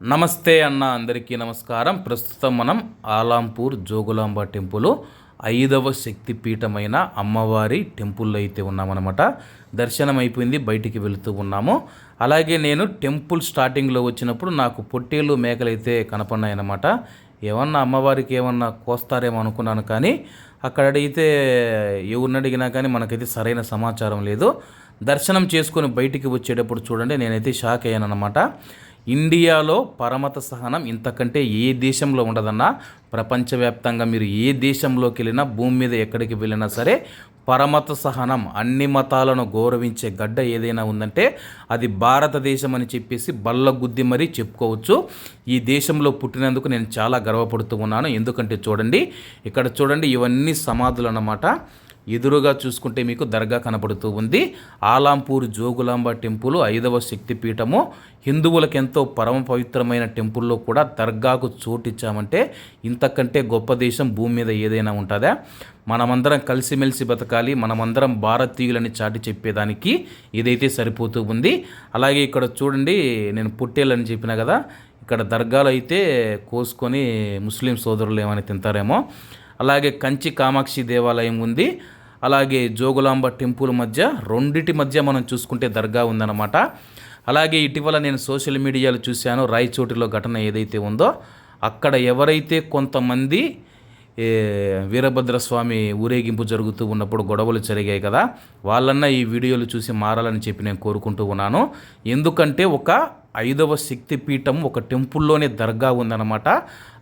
నమస్తే అన్న అందరికీ నమస్కారం. ప్రస్తుతం మనం ఆలాంపూర్ జోగులాంబ టెంపుల్ ఐదవ శక్తిపీఠమైన అమ్మవారి టెంపుల్లో అయితే ఉన్నామన్నమాట. దర్శనం అయిపోయింది బయటికి వెళుతూ ఉన్నాము. అలాగే నేను టెంపుల్ స్టార్టింగ్లో వచ్చినప్పుడు నాకు పొట్టేలు మేకలు అయితే కనపడినాయన్నమాట. ఏమన్నా అమ్మవారికి ఏమన్నా కోస్తారేమో అనుకున్నాను కానీ అక్కడ అడిగితే ఎవరిని అడిగినా కానీ మనకైతే సరైన సమాచారం లేదు. దర్శనం చేసుకొని బయటికి వచ్చేటప్పుడు చూడండి నేనైతే షాక్ అయ్యాను అనమాట ఇండియాలో పరమత సహనం ఇంతకంటే ఏ దేశంలో ఉండదన్నా ప్రపంచవ్యాప్తంగా మీరు ఏ దేశంలోకి వెళ్ళినా భూమి మీద ఎక్కడికి వెళ్ళినా సరే పరమత సహనం అన్ని మతాలను గౌరవించే గడ్డ ఏదైనా ఉందంటే అది భారతదేశం అని చెప్పేసి బల్ల గుద్ది మరీ చెప్పుకోవచ్చు. ఈ దేశంలో పుట్టినందుకు నేను చాలా గర్వపడుతూ ఉన్నాను. ఎందుకంటే చూడండి ఇక్కడ చూడండి ఇవన్నీ సమాధులు అన్నమాట. ఎదురుగా చూసుకుంటే మీకు దర్గా కనపడుతూ ఉంది. ఆలాంపూర్ జోగులాంబ టెంపుల్ ఐదవ శక్తిపీఠము. హిందువులకు ఎంతో పరమ పవిత్రమైన టెంపుల్లో కూడా దర్గాకు చోటిచ్చామంటే ఇంతకంటే గొప్ప దేశం భూమి మీద ఏదైనా ఉంటుందా? మనమందరం కలిసిమెలిసి బతకాలి మనమందరం భారతీయులని చాటి చెప్పేదానికి ఇదైతే సరిపోతూ ఉంది. అలాగే ఇక్కడ చూడండి నేను పుట్టేలని చెప్పిన కదా ఇక్కడ దర్గాలు అయితే కోసుకొని ముస్లిం సోదరులు ఏమైనా తింటారేమో. అలాగే కంచి కామాక్షి దేవాలయం ఉంది. అలాగే జోగులాంబ టెంపుల్ మధ్య రెండిటి మధ్య మనం చూసుకుంటే దర్గా ఉందన్నమాట. అలాగే ఇటీవల నేను సోషల్ మీడియాలో చూశాను రాయచోటిలో ఘటన ఏదైతే ఉందో అక్కడ ఎవరైతే కొంతమంది వీరభద్రస్వామి ఊరేగింపు జరుగుతూ ఉన్నప్పుడు గొడవలు జరిగాయి కదా వాళ్ళన్న ఈ వీడియోలు చూసి మారాలని చెప్పి నేను కోరుకుంటూ ఉన్నాను. ఎందుకంటే ఒక ఐదవ శక్తిపీఠం ఒక టెంపుల్లోనే దర్గా ఉందన్నమాట.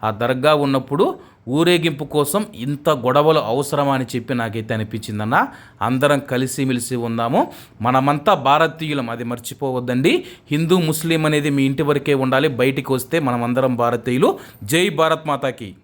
ఆ దర్గా ఉన్నప్పుడు ఊరేగింపు కోసం ఇంత గొడవలు అవసరమా అని చెప్పి నాకైతే అనిపించిందన్న. అందరం కలిసిమెలిసి ఉందాము మనమంతా భారతీయులం అది మర్చిపోవద్దండి. హిందూ ముస్లిం అనేది మీ ఇంటి వరకే ఉండాలి. బయటికి వస్తే మనమందరం భారతీయులు. జై భారత్ మాతాకి.